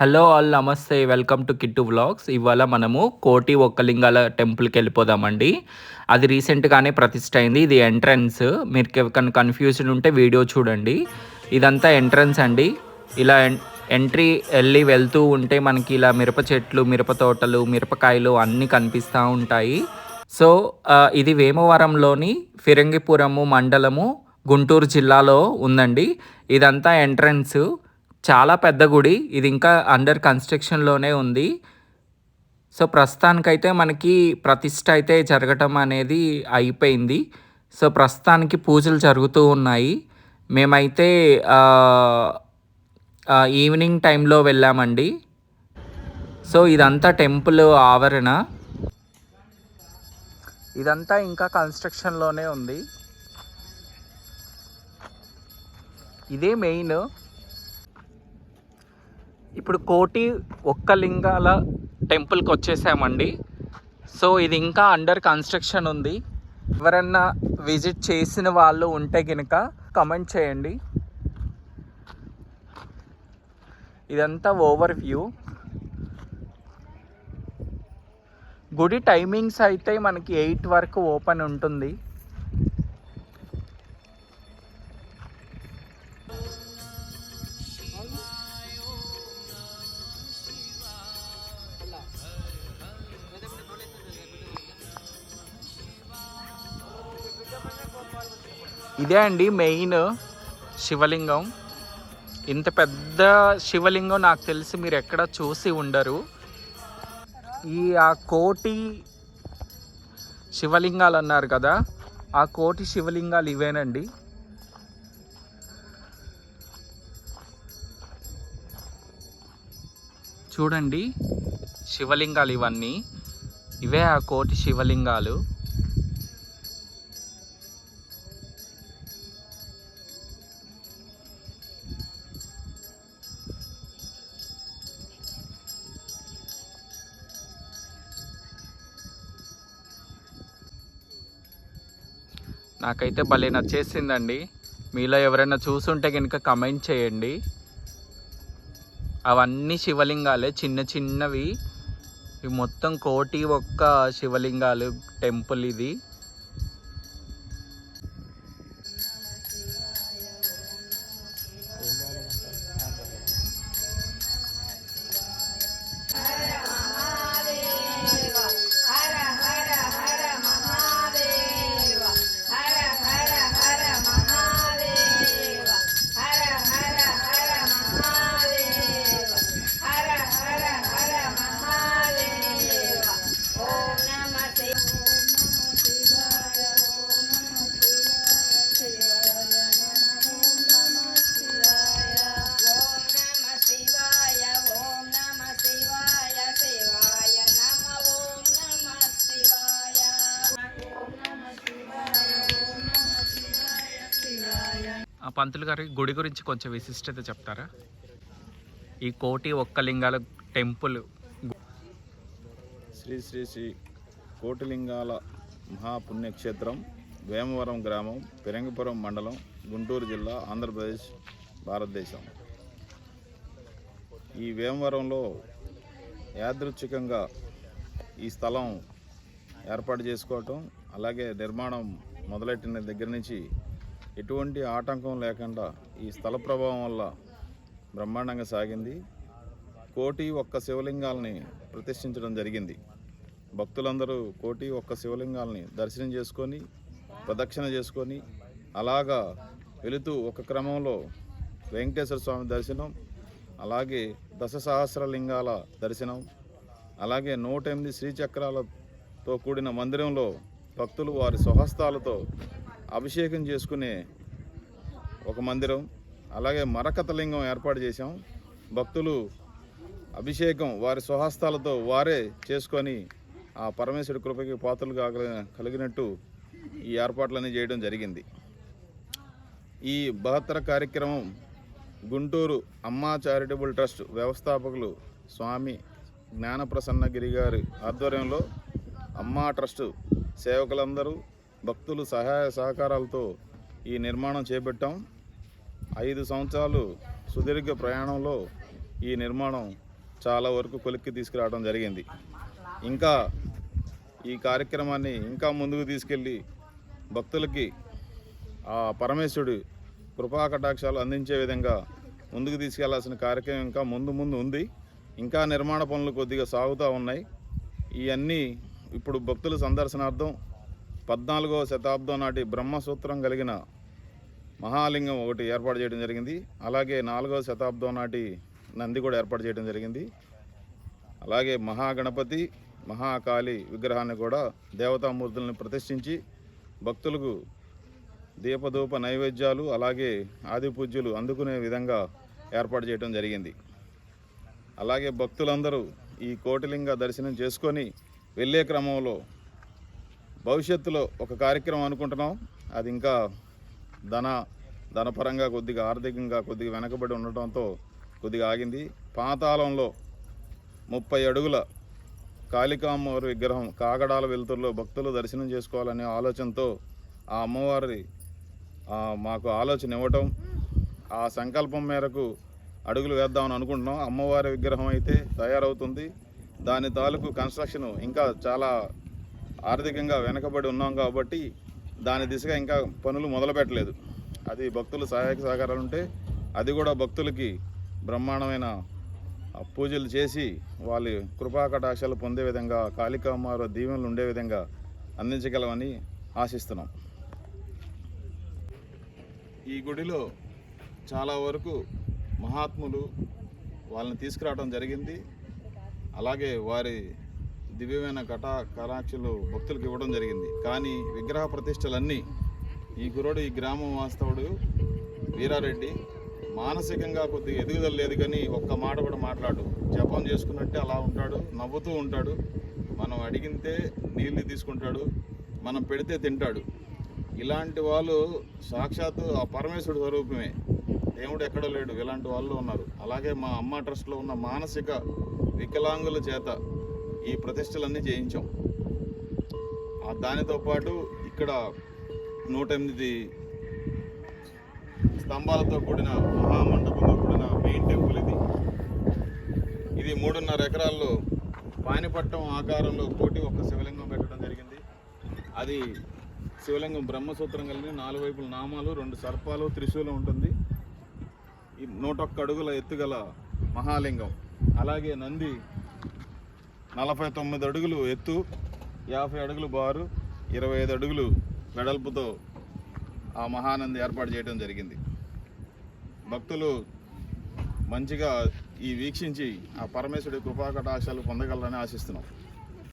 Hello all నమస్తే welcome to Kittu vlogs ఇవాళ మనము కోటి ఒక్కలింగాల టెంపుల్కి వెళ్ళిపోదామండి. అది రీసెంట్గానే ప్రతిష్ట అయింది. ఇది ఎంట్రన్స్ మీరు కన్ఫ్యూజన్ ఉంటే వీడియో చూడండి. ఇదంతా ఎంట్రన్స్ అండి. ఇలా ఎన్- ఎంట్రీ వెళ్ళి వెళ్తూ ఉంటే మనకి ఇలా మిరప చెట్లు మిరప తోటలు మిరపకాయలు అన్నీ కనిపిస్తూ ఉంటాయి. సో ఇది వేమవరంలోని ఫిరంగిపురము మండలము గుంటూరు జిల్లాలో ఉందండి. ఇదంతా ఎంట్రన్స్ చాలా పెద్ద గుడి. ఇది ఇంకా అండర్ కన్స్ట్రక్షన్లోనే ఉంది. సో ప్రస్తుతానికైతే మనకి ప్రతిష్ట అయితే జరగటం అనేది అయిపోయింది. సో ప్రస్తుతానికి పూజలు జరుగుతూ ఉన్నాయి. మేమైతే ఈవినింగ్ టైంలో వెళ్ళామండి. సో ఇదంతా టెంపుల్ ఆవరణ. ఇదంతా ఇంకా కన్స్ట్రక్షన్లోనే ఉంది. ఇదే మెయిన్ ఇప్పుడు కోటి ఒక్క లింగాల టెంపుల్కి వచ్చేసామండి. సో ఇది ఇంకా అండర్ కన్స్ట్రక్షన్ ఉంది. ఎవరన్నా విజిట్ చేసిన వాళ్ళు ఉంటే కనుక కమెంట్ చేయండి. ఇదంతా ఓవర్ వ్యూ గుడి టైమింగ్స్ అయితే మనకి ఎయిట్ వరకు ఓపెన్ ఉంటుంది. ఇదే అండి మెయిన్ శివలింగం. ఇంత పెద్ద శివలింగం నాకు తెలిసి మీరు ఎక్కడ చూసి ఉండరు. ఈ ఆ కోటి శివలింగాలు అన్నారు కదా ఆ కోటి శివలింగాలు ఇవేనండి? చూడండి. శివలింగాలు ఇవన్నీ. ఇవే ఆ కోటి శివలింగాలు. నాకైతే భలే నచ్చేసిందండి. మీలో ఎవరైనా చూసుంటే కనుక కమెంట్ చేయండి. అవన్నీ శివలింగాలే చిన్న చిన్నవి. ఇవి మొత్తం కోటి ఒక్క శివలింగాలు టెంపుల్ ఇది. పంతులు గారి గుడి గురించి కొంచెం విశిష్టత చెప్తారా? ఈ కోటి ఒక్కలింగాల టెంపుల్ శ్రీ శ్రీ శ్రీ కోటిలింగాల మహాపుణ్యక్షేత్రం వేమవరం గ్రామం పిరంగిపురం మండలం గుంటూరు జిల్లా ఆంధ్రప్రదేశ్ భారతదేశం. ఈ వేమవరంలో యాదృచ్ఛికంగా ఈ స్థలం ఏర్పాటు చేసుకోవటం అలాగే నిర్మాణం మొదలెట్టిన దగ్గర నుంచి ఎటువంటి ఆటంకం లేకుండా ఈ స్థల ప్రభావం వల్ల బ్రహ్మాండంగా సాగింది. కోటి ఒక్క శివలింగాల్ని ప్రతిష్ఠించడం జరిగింది. భక్తులందరూ కోటి ఒక్క శివలింగాల్ని దర్శనం చేసుకొని ప్రదక్షిణ చేసుకొని అలాగా వెళుతూ ఒక క్రమంలో వెంకటేశ్వర స్వామి దర్శనం అలాగే దశ సహస్ర లింగాల దర్శనం అలాగే నూట ఎనిమిది శ్రీచక్రాలతో కూడిన మందిరంలో భక్తులు వారి స్వహస్తాలతో అభిషేకం చేసుకునే ఒక మందిరం అలాగే మరకత లింగం ఏర్పాటు చేశాం. భక్తులు అభిషేకం వారి స్వహస్తాలతో వారే చేసుకొని ఆ పరమేశ్వరుడి కృపకి పాత్రలు కాగల కలిగినట్టు ఈ ఏర్పాట్లన్నీ చేయడం జరిగింది. ఈ బహత్తర కార్యక్రమం గుంటూరు అమ్మా చారిటబుల్ ట్రస్ట్ వ్యవస్థాపకులు స్వామి జ్ఞానప్రసన్నగిరి గారి ఆధ్వర్యంలో అమ్మా ట్రస్ట్ సేవకులందరూ భక్తులు సహాయ సహకారాలతో ఈ నిర్మాణం చేపట్టాం. ఐదు సంవత్సరాలు సుదీర్ఘ ప్రయాణంలో ఈ నిర్మాణం చాలా వరకు కొలిక్కి తీసుకురావడం జరిగింది. ఇంకా ఈ కార్యక్రమాన్ని ఇంకా ముందుకు తీసుకెళ్ళి భక్తులకి ఆ పరమేశ్వరుడు కృపా కటాక్షాలు అందించే విధంగా ముందుకు తీసుకెళ్ళాల్సిన కార్యక్రమం ఇంకా ముందు ముందు ఉంది. ఇంకా నిర్మాణ పనులు కొద్దిగా సాగుతూ ఉన్నాయి. ఇవన్నీ ఇప్పుడు భక్తుల సందర్శనార్థం పద్నాలుగవ శతాబ్దం నాటి బ్రహ్మసూత్రం కలిగిన మహాలింగం ఒకటి ఏర్పాటు చేయడం జరిగింది. అలాగే నాలుగవ శతాబ్దం నాటి నంది కూడా ఏర్పాటు చేయడం జరిగింది. అలాగే మహాగణపతి మహాకాళి విగ్రహాన్ని కూడా దేవతామూర్తులను ప్రతిష్ఠించి భక్తులకు దీపధూప నైవేద్యాలు అలాగే ఆది పూజ్యులు అందుకునే విధంగా ఏర్పాటు చేయడం జరిగింది. అలాగే భక్తులందరూ ఈ కోటిలింగ దర్శనం చేసుకొని వెళ్ళే క్రమంలో భవిష్యత్తులో ఒక కార్యక్రమం అనుకుంటున్నాం. అది ఇంకా ధన ధనపరంగా కొద్దిగా ఆర్థికంగా కొద్దిగా వెనకబడి ఉండటంతో కొద్దిగా ఆగింది. పాతాళంలో ముప్పై అడుగుల కాళికామ్మవారి విగ్రహం కాగడాల వెలుతురులో భక్తులు దర్శనం చేసుకోవాలనే ఆలోచనతో ఆ అమ్మవారి మాకు ఆలోచన ఇవ్వటం. ఆ సంకల్పం మేరకు అడుగులు వేద్దామని అనుకుంటున్నాం. అమ్మవారి విగ్రహం అయితే తయారవుతుంది. దాని తాలూకు కన్స్ట్రక్షన్ ఇంకా చాలా ఆర్థికంగా వెనకబడి ఉన్నాం కాబట్టి దాని దిశగా ఇంకా పనులు మొదలుపెట్టలేదు. అది భక్తులు సహాయక సహకారాలు ఉంటే అది కూడా భక్తులకి బ్రహ్మాండమైన పూజలు చేసి వాళ్ళ కృపాకటాక్షాలు పొందే విధంగా కాళికామార దీవెనలు ఉండే విధంగా అందించగలమని ఆశిస్తున్నాం. ఈ గుడిలో చాలా వరకు మహాత్ములు వాళ్ళని తీసుకురావడం జరిగింది. అలాగే వారి దివ్యమైన కటా కరాక్షలు భక్తులకు ఇవ్వడం జరిగింది. కానీ విగ్రహ ప్రతిష్టలన్నీ ఈ గురుడు ఈ గ్రామం వాస్తవుడు వీరారెడ్డి మానసికంగా కొద్దిగా ఎదుగుదల లేదు కానీ ఒక్క మాట కూడా మాట్లాడు. జపం చేసుకున్నట్టే అలా ఉంటాడు నవ్వుతూ ఉంటాడు. మనం అడిగితే నీళ్ళు తీసుకుంటాడు మనం పెడితే తింటాడు. ఇలాంటి వాళ్ళు సాక్షాత్తు ఆ పరమేశ్వరుడు స్వరూపమే. దేవుడు ఎక్కడ లేడు ఇలాంటి వాళ్ళు ఉన్నారు. అలాగే మా అమ్మ ట్రస్ట్లో ఉన్న మానసిక వికలాంగుల చేత ఈ ప్రతిష్టలన్నీ చేయించాం. దానితో పాటు ఇక్కడ నూట ఎనిమిది స్తంభాలతో కూడిన మహామండపంతో కూడిన మెయిన్ టెంపుల్ ఇది. ఇది మూడున్నర ఎకరాల్లో పానిపట్టం ఆకారంలో కోటి ఒక శివలింగం పెట్టడం జరిగింది. అది శివలింగం బ్రహ్మసూత్రం కలిగిన నాలుగు వైపుల నామాలు రెండు సర్పాలు త్రిశూలం ఉంటుంది. ఈ నూట ఒక్క అడుగుల ఎత్తుగల మహాలింగం. అలాగే నంది నలభై తొమ్మిది అడుగులు ఎత్తు యాభై అడుగులు బారు ఇరవై ఐదు అడుగులు వెడల్పుతో ఆ మహానంది ఏర్పాటు చేయడం జరిగింది. భక్తులు మంచిగా ఈ వీక్షించి ఆ పరమేశ్వరుడి కృపాకటాశాలు పొందగలరని ఆశిస్తున్నాం.